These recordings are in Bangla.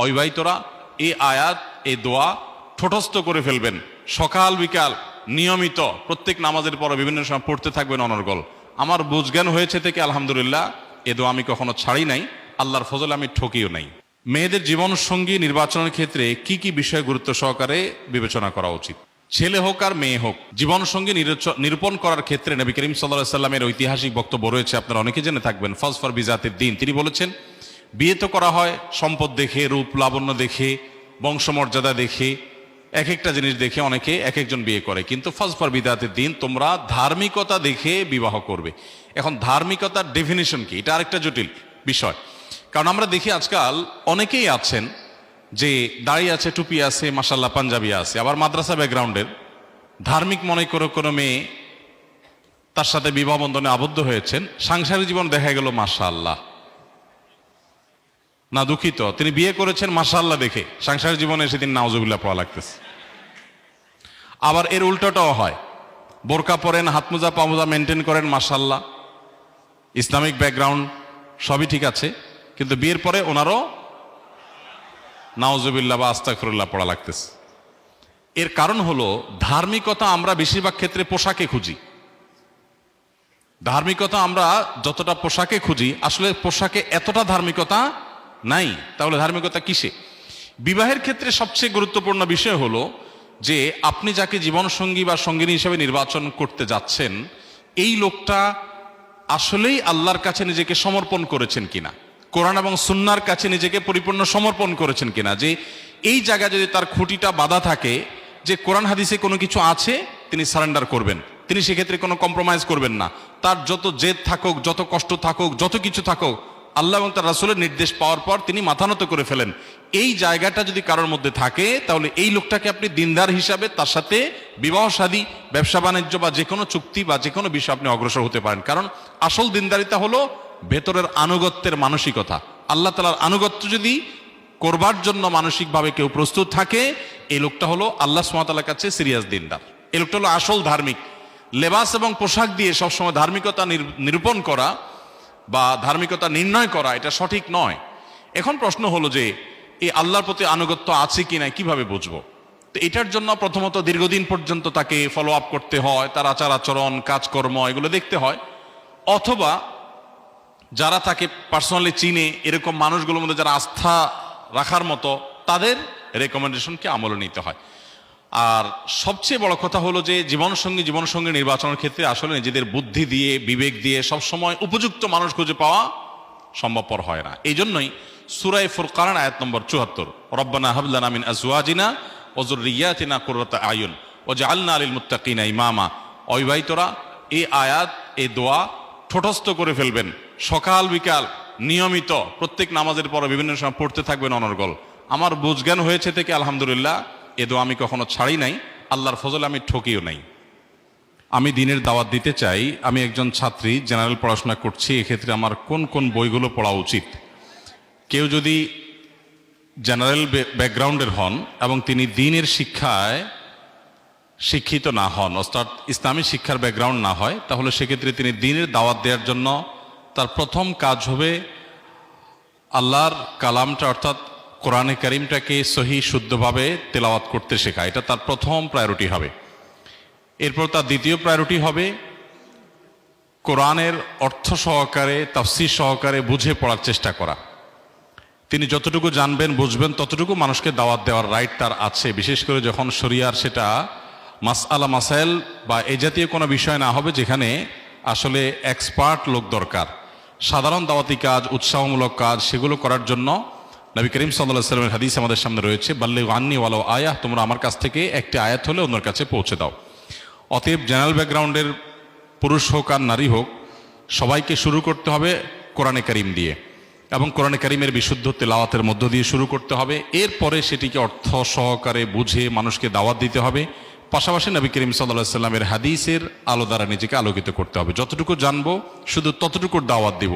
অবিবাহিতরা এই আয়াত এই দোয়া ঠোঁটস্থ করে ফেলবেন। সকাল, বিকাল, নিয়মিত, প্রত্যেক নামাজের পর বিভিন্ন সময় পড়তে থাকবেন অনর্গল। আমার বুঝজ্ঞান হয়েছে থেকে আলহামদুলিল্লাহ, এ দোয়া আমি কখনো ছাড়ি নাই, আল্লাহর ফজল আমি ঠকিও নাই। মেয়েদের জীবন সঙ্গী নির্বাচনের ক্ষেত্রে কি কি বিষয় গুরুত্ব সহকারে বিবেচনা করা উচিত? ছেলে হোক আর মেয়ে হোক জীবন সঙ্গী নিরূপণ করার ক্ষেত্রে নবী করিম সাল্লাহ সাল্লামের ঐতিহাসিক বক্তব্য রয়েছে, আপনারা অনেকে জেনে থাকবেন। ফজ ফর বিজাতের দিন। তিনি বলেছেন বিয়ে তো করা হয় সম্পদ দেখে, রূপ লাবণ্য দেখে, বংশমর্যাদা দেখে, এক একটা জিনিস দেখে অনেকে এক একজন বিয়ে করে। কিন্তু ফজ ফর বিদাতের দিন তোমরা ধার্মিকতা দেখে বিবাহ করবে। এখন ধার্মিকতার ডেফিনিশন কি? এটা আরেকটা জটিল বিষয়। কারণ আমরা দেখি আজকাল অনেকেই আছেন যে দাড়ি আছে, টুপি আছে মাসাল্লাহ পাঞ্জাবি আছে। আবার মাদ্রাসা ব্যাকগ্রাউন্ডের ধার্মিক মনে করে কোনো মেয়ে তার সাথে বিবাহ বন্ধনে আবদ্ধ হয়েছেন। সাংসারিক জীবন দেখা গেল মাশাআল্লাহ। না দুঃখিত, তিনি বিয়ে করেছেন মাশাআল্লাহ দেখে। সাংসারিক জীবনে সেদিন নাওজুবিল্লাহ পাওয়া লাগতেছে। আবার এর উল্টোটাও হয়। বোরকা পরেন হাতমোজা পামোজা মেনটেন করেন মাশাল্লাহ ইসলামিক ব্যাকগ্রাউন্ড সবই ঠিক আছে, কিন্তু বিয়ের পরে ওনারও নাওজুবিল্লাহ বা আস্তাকফিরুল্লাহ পড়া লাগতেছে। এর কারণ হলো, ধার্মিকতা আমরা বেশিরভাগ ক্ষেত্রে পোশাকে খুঁজি। ধার্মিকতা আমরা যতটা পোশাকে খুঁজি, আসলে পোশাকে এতটা ধার্মিকতা নাই। তাহলে ধার্মিকতা কিসে? বিবাহের ক্ষেত্রে সবচেয়ে গুরুত্বপূর্ণ বিষয় হলো যে আপনি যাকে জীবনসঙ্গী বা সঙ্গিনী হিসেবে নির্বাচন করতে যাচ্ছেন, এই লোকটা আসলেই আল্লাহর কাছে নিজেকে সমর্পণ করেছেন কিনা? কোরআন এবং সুন্নার কাছে নিজেকে পরিপূর্ণ সমর্পণ করেছেন কিনা? যে এই জায়গায় যদি তার খুঁটিটা বাধা থাকে, যে কোরআন হাদিসে কোনো কিছু আছে, তিনি সারেন্ডার করবেন। তিনি সেক্ষেত্রে কোনো কম্প্রোমাইজ করবেন না। তার যত জেদ থাকুক, যত কষ্ট থাকুক, যত কিছু থাকুক আল্লাহ এবং তার রাসুলের নির্দেশ পাওয়ার পর তিনি মাথানত করে ফেলেন। এই জায়গাটা যদি কারোর মধ্যে থাকে, তাহলে এই লোকটাকে আপনি দিনদার হিসাবে তার সাথে বিবাহ শাদী ব্যবসা বাণিজ্য বা যে কোনো চুক্তি বা যে কোনো বিষয় আপনি অগ্রসর হতে পারেন। কারণ আসল দিনদারিতা হলো ভেতরের আনুগত্যের মানসিকতা। আল্লাহ তালার আনুগত্য যদি করবার জন্য মানসিকভাবে কেউ প্রস্তুত থাকে, এই লোকটা হলো আল্লাহ সুমাতালার কাছে সিরিয়াস দিনদার। এই লোকটা হলো আসল ধার্মিক। লেবাস এবং পোশাক দিয়ে সবসময় ধার্মিকতা নির- নিরূপণ করা বা ধার্মিকতা নির্ণয় করা, এটা সঠিক নয়। এখন প্রশ্ন হলো যে এই আল্লাহর প্রতি আনুগত্য আছে কি না কীভাবে বুঝব? তো এটার জন্য প্রথমত দীর্ঘদিন পর্যন্ত তাকে ফলো আপ করতে হয়, তার আচার আচরণ, কাজকর্ম, এগুলো দেখতে হয়। অথবা যারা তাকে পার্সোনালি চিনে, এরকম মানুষগুলোর মধ্যে যারা আস্থা রাখার মতো, তাদের রেকমেন্ডেশনকে আমলে নিতে হয়। আর সবচেয়ে বড় কথা হলো যে জীবনসঙ্গী জীবনসঙ্গী নির্বাচনের ক্ষেত্রে আসলে নিজেদের বুদ্ধি দিয়ে, বিবেক দিয়ে সবসময় উপযুক্ত মানুষ খুঁজে পাওয়া সম্ভবপর হয় না। এই জন্যই সুরাই ফুরকান আয়াত নম্বর চুয়াত্তর, রব্বানা হাবলানা মিন আজওয়াজিনা ওজুরিয়াতিনা কুররাতা আয়ুন ও যে জাআলনা লিল মুত্তাকিনা ইমামা। অবিবাহিতরা এই আয়াত এই দোয়া ঠোঁটস্থ করে ফেলবেন। সকাল, বিকাল নিয়মিত প্রত্যেক নামাজের পর বিভিন্ন সময় পড়তে থাকবেন অনর্গল। আমার বুঝজ্ঞান হয়েছে থেকে আলহামদুলিল্লাহ এ দোয়া আমি কখনো ছাড়ি নাই, আল্লাহর ফজল আমি ঠকিও নাই। আমি দিনের দাওয়াত দিতে চাই, আমি একজন ছাত্রী, জেনারেল পড়াশোনা করছি, এক্ষেত্রে আমার কোন কোন বইগুলো পড়া উচিত? কেউ যদি জেনারেল ব্যাকগ্রাউন্ডের হন এবং তিনি দিনের শিক্ষায় শিক্ষিত না হন, অর্থাৎ ইসলামী শিক্ষার ব্যাকগ্রাউন্ড না হয়, তাহলে সেক্ষেত্রে তিনি দিনের দাওয়াত দেওয়ার জন্য তার প্রথম কাজ হবে আল্লাহর কালামটা, অর্থাৎ কোরআনে করিমটাকে সহি, শুদ্ধভাবে তেলাওয়াত করতে শেখা এটা তার প্রথম প্রায়োরিটি হবে। এরপর তার দ্বিতীয় প্রায়োরিটি হবে কোরআনের অর্থ সহকারে, তাফসির সহকারে বুঝে পড়ার চেষ্টা করা। তিনি যতটুকু জানবেন, বুঝবেন, ততটুকু মানুষকে দাওয়াত দেওয়ার রাইট তার আছে। বিশেষ করে যখন শরিয়ার সেটা মাস আলা মাসাইল বা এ জাতীয় কোনো বিষয় না হবে, যেখানে আসলে এক্সপার্ট লোক দরকার। সাধারণ দাওয়াতি কাজ, উৎসাহমূলক কাজ, সেগুলো করার জন্য নবী করিম সাল্লাহ সাল্লামের হাদিস আমাদের সামনে রয়েছে বাল্লে আন্নি ওয়ালো আয়াহ তোমরা আমার কাছ থেকে একটি আয়াত হলে অন্যের কাছে পৌঁছে দাও। অতএব জেনারেল ব্যাকগ্রাউন্ডের পুরুষ হোক আর নারী হোক, সবাইকে শুরু করতে হবে কোরআনে করিম দিয়ে এবং কোরআনে করিমের বিশুদ্ধ তেলাওয়াতের মধ্য দিয়ে শুরু করতে হবে। এরপরে সেটিকে অর্থ সহকারে বুঝে মানুষকে দাওয়াত দিতে হবে। পাশাপাশি নবী করিম সাল্লাহ সাল্লামের হাদিসের আলো দ্বারা নিজেকে আলোকিত করতে হবে। যতটুকু জানব, শুধু ততটুকু দাওয়াত দিব।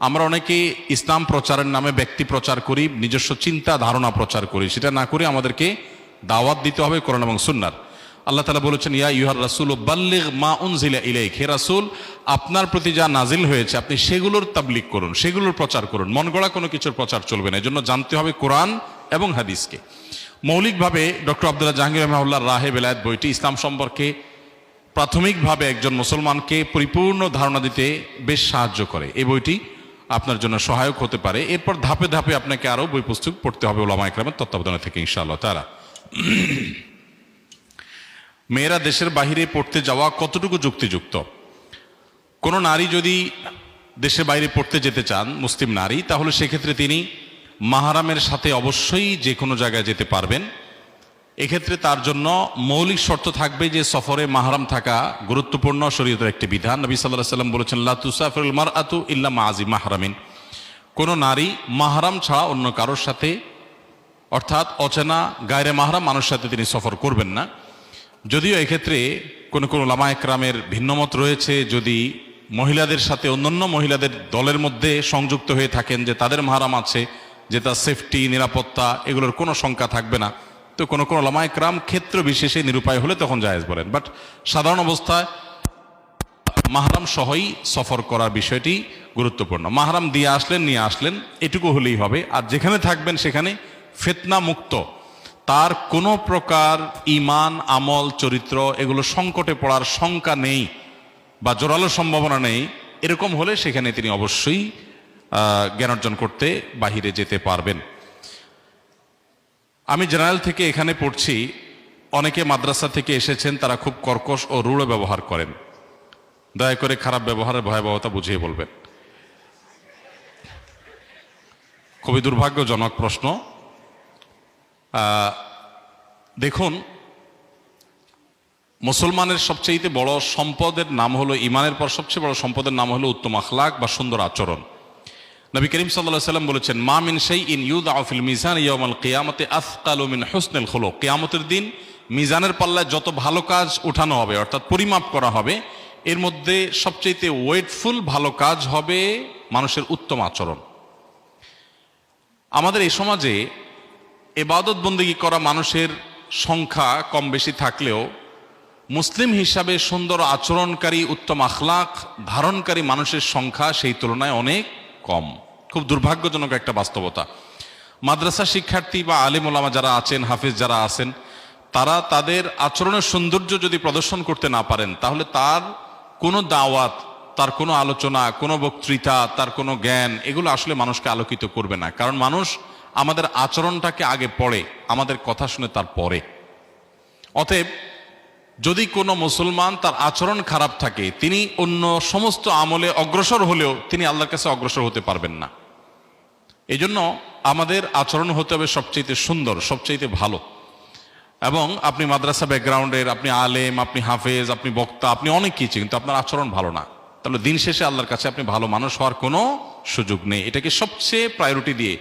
আমরা অনেকে ইসলাম প্রচারের নামে ব্যক্তি প্রচার করি, নিজস্ব চিন্তা, ধারণা প্রচার করি। সেটা না করে আমাদেরকে দাওয়াত দিতে হবে কোরআন এবং সুন্নার। আল্লাহ তালা বলেছেন, ইয়া ইউহার রাসুল, বাল্লিগ মা উনজিলা ইলাইক। হে রাসুল, আপনার প্রতি যা নাজিল হয়েছে, আপনি সেগুলোর তাবলিক করুন, সেগুলোর প্রচার করুন। মন গড়া কোনো কিছুর প্রচার চলবে না। এজন্য জানতে হবে কোরআন এবং হাদিসকে। মৌলিকভাবে ডক্টর আবদুল্লাহ জাহাঙ্গীর রহমাউল্লাহ রাহে বেলায়েত বইটি ইসলাম সম্পর্কে প্রাথমিকভাবে একজন মুসলমানকে পরিপূর্ণ ধারণা দিতে বেশ সাহায্য করে। এই বইটি আপনার জন্য সহায়ক হতে পারে। এরপর ধাপে ধাপে আপনাকে আরও বই পুস্তক পড়তে হবে ওলামা একরামের তত্ত্বাবধানে থেকে ইনশাআল্লাহ তারা মেয়েরা দেশের বাহিরে পড়তে যাওয়া কতটুকু যুক্তিযুক্ত? কোনো নারী যদি দেশের বাইরে পড়তে যেতে চান, মুসলিম নারী, তাহলে সেক্ষেত্রে তিনি মাহারামের সাথে অবশ্যই যে কোনো জায়গায় যেতে পারবেন। এক্ষেত্রে তার জন্য মৌলিক শর্ত থাকবে যে সফরে মাহারাম থাকা গুরুত্বপূর্ণ শরীয়তের একটি বিধান। নবী সাল্লাহ সাল্লাম বলেছেন লাতুসাফরুল মার আতু ইল্লা মাজি মাহরামিন। কোনো নারী মাহারাম ছাড়া অন্য কারোর সাথে, অর্থাৎ অচেনা, গায়রে মাহারাম মানুষের সাথে তিনি সফর করবেন না। যদিও এক্ষেত্রে কোনো কোনো লামা একরামের ভিন্নমত রয়েছে, যদি মহিলাদের সাথে অন্যান্য মহিলাদের দলের মধ্যে সংযুক্ত হয়ে থাকেন যে তাদের মাহারাম আছে, যে তার সেফটি নিরাপত্তা, এগুলোর কোনো শঙ্কা থাকবে না। তো কোনো কোনো লামা একরাম ক্ষেত্র বিশেষে নিরুপায় হলে তখন জায়েজ বলেন। বাট সাধারণ অবস্থায় মাহারাম সহই সফর করার বিষয়টি গুরুত্বপূর্ণ। মাহারাম দিয়ে আসলেন, নিয়ে আসলেন, এটুকু হলেই হবে। আর যেখানে থাকবেন সেখানে ফেতনা মুক্ত। তার কোনো প্রকার ইমান আমল, চরিত্র এগুলো সংকটে পড়ার শঙ্কা নেই বা জোরালো সম্ভাবনা নেই। এরকম হলে সেখানে তিনি অবশ্যই জ্ঞান অর্জন করতে বাহিরে যেতে পারবেন। আমি জেনারেল থেকে এখানে পড়ছি, অনেকে মাদ্রাসা থেকে এসেছেন, তারা খুব কর্কশ ও রূঢ় ব্যবহার করেন। দয়া করে খারাপ ব্যবহারের ভয়াবহতা বুঝিয়ে বলবেন। খুবই দুর্ভাগ্যজনক প্রশ্ন। দেখুন, মুসলমানের সবচেয়ে বড় সম্পদের নাম হলো, ইমানের পর সবচেয়ে বড় সম্পদের নাম হলো উত্তম আখলাক বা সুন্দর আচরণ। নবী করিম সাল্লাহ সাল্লাম বলেছেন, মা মিন সেই ইন ইউদ আফিল মিজান ইয়ামাল কিয়ামতে আফকাল মিন হুসনেল খোলো কিয়ামতের দিন মিজানের পাল্লায় যত ভালো কাজ উঠানো হবে, অর্থাৎ পরিমাপ করা হবে, এর মধ্যে সবচেয়ে ওয়েটফুল ভালো কাজ হবে মানুষের উত্তম আচরণ। আমাদের এই সমাজে এবাদত বন্দিগি করা মানুষের সংখ্যা কম বেশি থাকলেও মুসলিম হিসাবে সুন্দর আচরণকারী, উত্তম আখলাখ ধারণকারী মানুষের সংখ্যা সেই তুলনায় অনেক কম। খুব দুর্ভাগ্যজনক একটা বাস্তবতা। মাদ্রাসা শিক্ষার্থী বা আলিম ওলামা যারা আছেন, হাফিজ যারা আছেন, তারা তাদের আচরণের সৌন্দর্য যদি প্রদর্শন করতে না পারেন, তাহলে তার কোনো দাওয়াত, তার কোনো আলোচনা, কোনো বক্তৃতা, তার কোনো জ্ঞান, এগুলো আসলে মানুষকে আলোকিত করবে না। কারণ মানুষ আমাদের আচরণটাকে আগে পড়ে, আমাদের কথা শুনে তার পরে অতএব যদি কোনো মুসলমান তার আচরণ খারাপ থাকে, তিনি অন্য সমস্ত আমলে অগ্রসর হলেও তিনি আল্লাহর কাছে অগ্রসর হতে পারবেন না। এই জন্য আমাদের আচরণ হতে হবে সবচেয়ে সুন্দর সবচেয়ে ভালো। এবং আপনি মাদ্রাসা ব্যাকগ্রাউন্ডের, আপনি আলেম, আপনি হাফেজ, আপনি বক্তা, আপনি অনেক কিছু কিন্তু আপনার আচরণ ভালো না। তাহলে দিন শেষে আল্লাহর কাছে আপনি ভালো মানুষ হওয়ার কোনো সুযোগ নেই। এটাকে সবচেয়ে প্রায়োরিটি দিয়ে,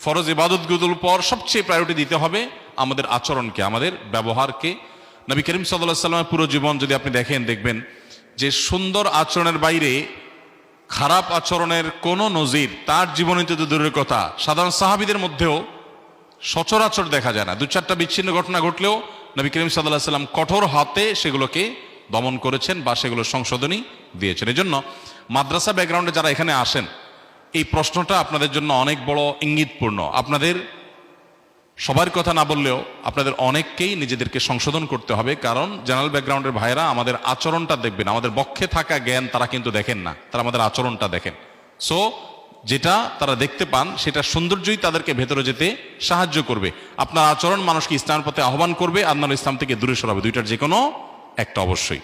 ফরজ ইবাদতগুলোর পর সবচেয়ে প্রায়োরিটি দিতে হবে আমাদের আচরণকে, আমাদের ব্যবহারকে। নবী করিম সাল্লাহ সাল্লামের পুরো জীবন যদি আপনি দেখেন, দেখবেন যে সুন্দর আচরণের বাইরে খারাপ আচরণের কোনো নজির তার জীবনে তো দূরের কথা। সাধারণ সাহাবিদের মধ্যেও সচরাচর দেখা যায় না। দু চারটা বিচ্ছিন্ন ঘটনা ঘটলেও নবী করিম সাল্লাহ সাল্লাম কঠোর হাতে সেগুলোকে দমন করেছেন বা সেগুলো সংশোধনী দিয়েছেন। এই জন্য মাদ্রাসা ব্যাকগ্রাউন্ডে যারা এখানে আসেন, এই প্রশ্নটা আপনাদের জন্য অনেক বড় ইঙ্গিতপূর্ণ। আপনাদের সবার কথা না বললেও আপনাদের অনেককেই নিজেদেরকে সংশোধন করতে হবে, কারণ জেনারেল ব্যাকগ্রাউন্ডের ভাইরা আমাদের আচরণটা দেখবেন, আমাদের বক্ষে থাকা জ্ঞান তারা কিন্তু দেখেন না, তারা আমাদের আচরণটা দেখেন। সো যেটা তারা দেখতে পান, সেটা সৌন্দর্যই তাদেরকে ভেতরে যেতে সাহায্য করবে। আপনার আচরণ মানুষকে ইসলামের পথে আহ্বান করবে আপনার ইসলাম থেকে দূরে সরাবে, দুইটার যে কোনো একটা অবশ্যই।